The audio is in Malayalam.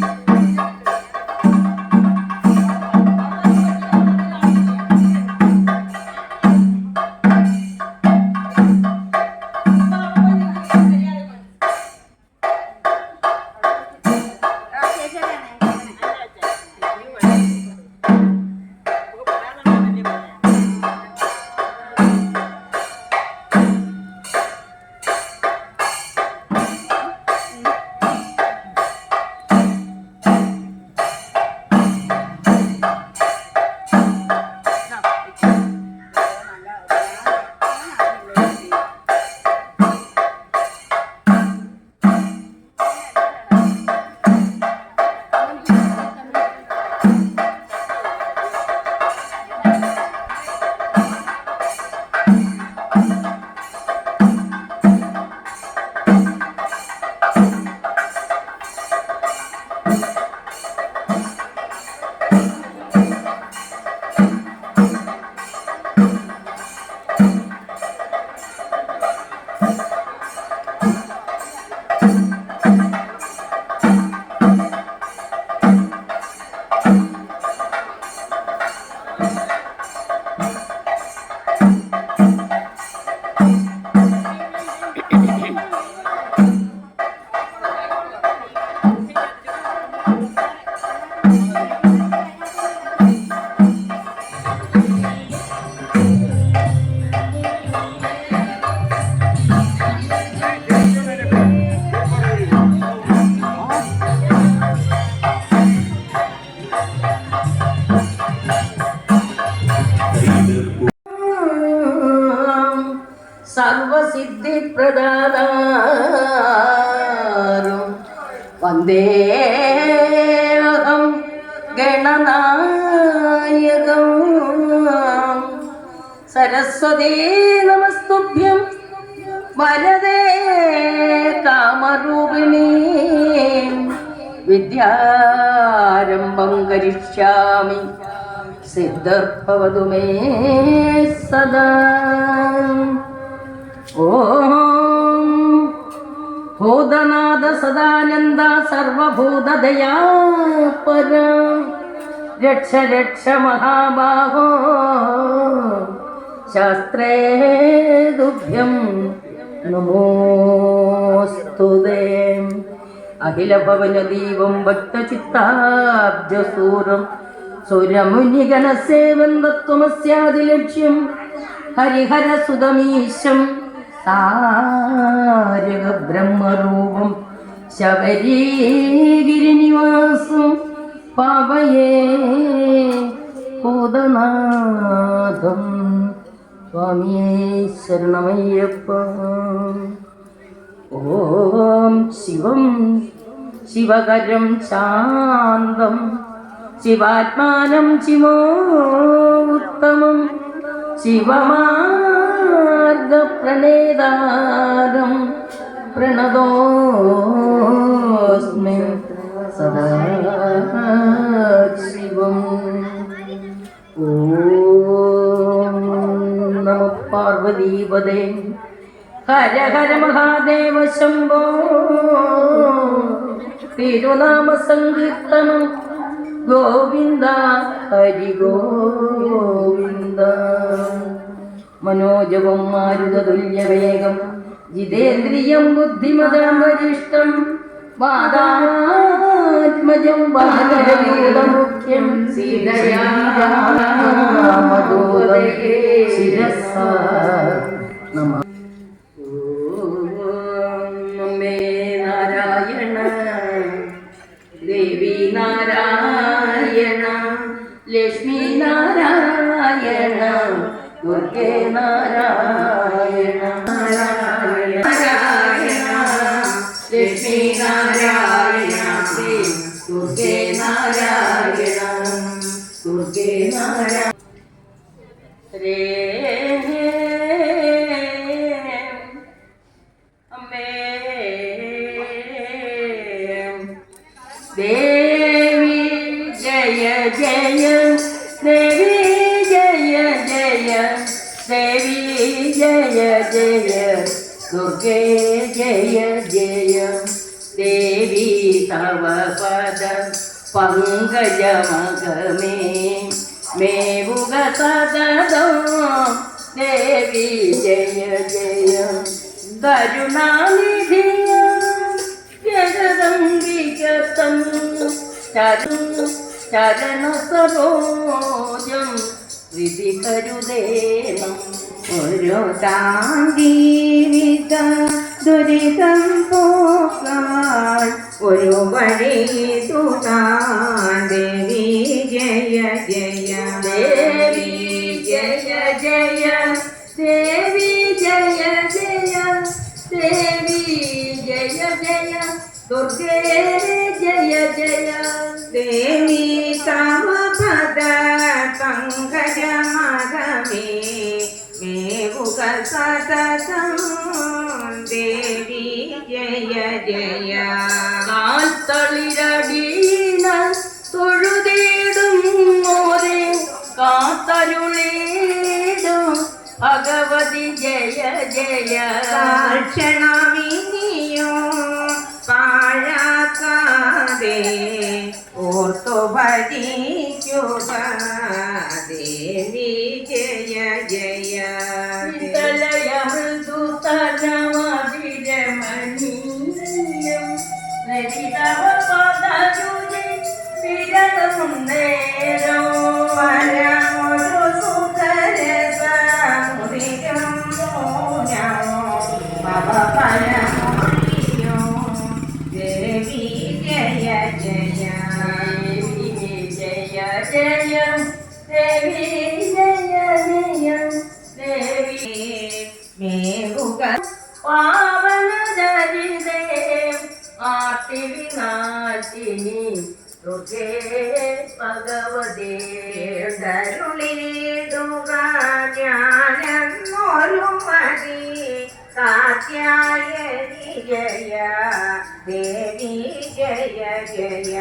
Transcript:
Bye. സർവസിദ്ധിപ്രദാതാരം വന്ദേഹം ഗണനായകം. സരസ്വതീ നമസ്തുഭ്യം. വരദേ കാമരൂപിണീ. വിദ്യാരംഭം കരിഷ്യാമി. സിദ്ധർഭവതു മേ സദാ. ഓം ഭൂതനാഥ സദാനന്ദ സർവഭൂതദയാ പര. രക്ഷ രക്ഷ മഹാബാഹോ. ശാസ്ത്രേ തുഭ്യം നമോസ്തുതേ അഖിലഭവനദീപം ഭക്തചിത്താബ്ജസൂരം സുരമുനിഗണസേവൻ തത്വമസ്യാദിലക്ഷ്യം ഹരിഹരസുതമീശം. താരക ബ്രഹ്മരൂപം ശബരീഗിരിനിവാസം പവയേ ഭൂതനാഥം സ്വാമിയേ ശരണമയ്യപ്പ. ഓം ശിവം ശിവകരം ശാന്തം ശിവാത്മാനം ശിവോത്തമം ശിവമാർഗപ്രണേതാരം പ്രണതോസ്മി സദാ ശിവം ഓം നമ പാർവതീപദേ ഹര ഹര മഹാദേവ ശംഭോ. തിരുനാമ സങ്കീർത്തനം ഗോവിന്ദ ഹരി ഗോവിന്ദ. മനോജവം മാരുതതുല്യവേഗം ജിതേന്ദ്രിയം ബുദ്ധിമതം വരിഷ്ടം വാദാത്മജം ശിരസ. നമ. നാരായണ. ദേവി നാരായണ. ലക്ഷ്മി നാരായണ. ദുർഗേ നാരായണ നാരായണ നാരായണ ലക്ഷ്മി നാരായണ ശ്രീ ദുർഗേ നാരായണ ദുർഗേ നാരായണ രേ അമ്മേ ദേവി ജയ ജയ ദേവി ജയ தேவி ஜெய ஜெய துர்கே ஜெய ஜெய தேவி தவ பத பங்கஜ மகமே மேவுக சததம் தேவி ஜெய ஜெய தருணாநிதி ஜெகதம்பிகதம் சரணு சரணு சரோஜம் വിധികരുദേനം ഒരു താങ്കീവിത ദുരിതം പോകാൻ ഒരു വഴി തുകാൻ ദേവി ജയ ജയ ദേവി ജയ ജയ ദേവി ജയ ജയ ദേവി ജയ ജയ ദുർഗേ ജയ ജയ ദേവി തവ പദ പങ്കജമകമേ മേവുക സതതം ദേവി ജയ ജയ കാത്തളിരടീന തൊഴുതേടും മോരെ കാത്തരുളേടും ഭഗവതി ജയ ജയ. ക്ഷണമിനിയോ ನಿತಲಯ ಮೃದು ತನವಾದಿದೆ ಮನೀಯಂ ನರಿತವ ಪದ ಜೂಜಿ ಪಿರದ ಮುಂದೇರೋ ಪರಮದು ಸುಖರ ಸಾಮುದಿಗಂ ಮೋನೋ ಮಮ ಪರಮೋನಿಯೋ ದೇವಿ ಜಯ ಜಯ ದೇವಿ ಜಯ ಜಯ ದೇವಿ ಮೇವುಗ ಪಾವನ ಜರಿದೆ ಆರ್ತಿ ವಿನಾಶಿನಿ ರುಜೇ ಭಗವದೇ ದರುಳೀದುಗ ಜ್ಞಾನೋಲುಮರಿ ಕಾತ್ಯಾಯನಿ ಜಯ ದೇವಿ ಜಯ ಜಯ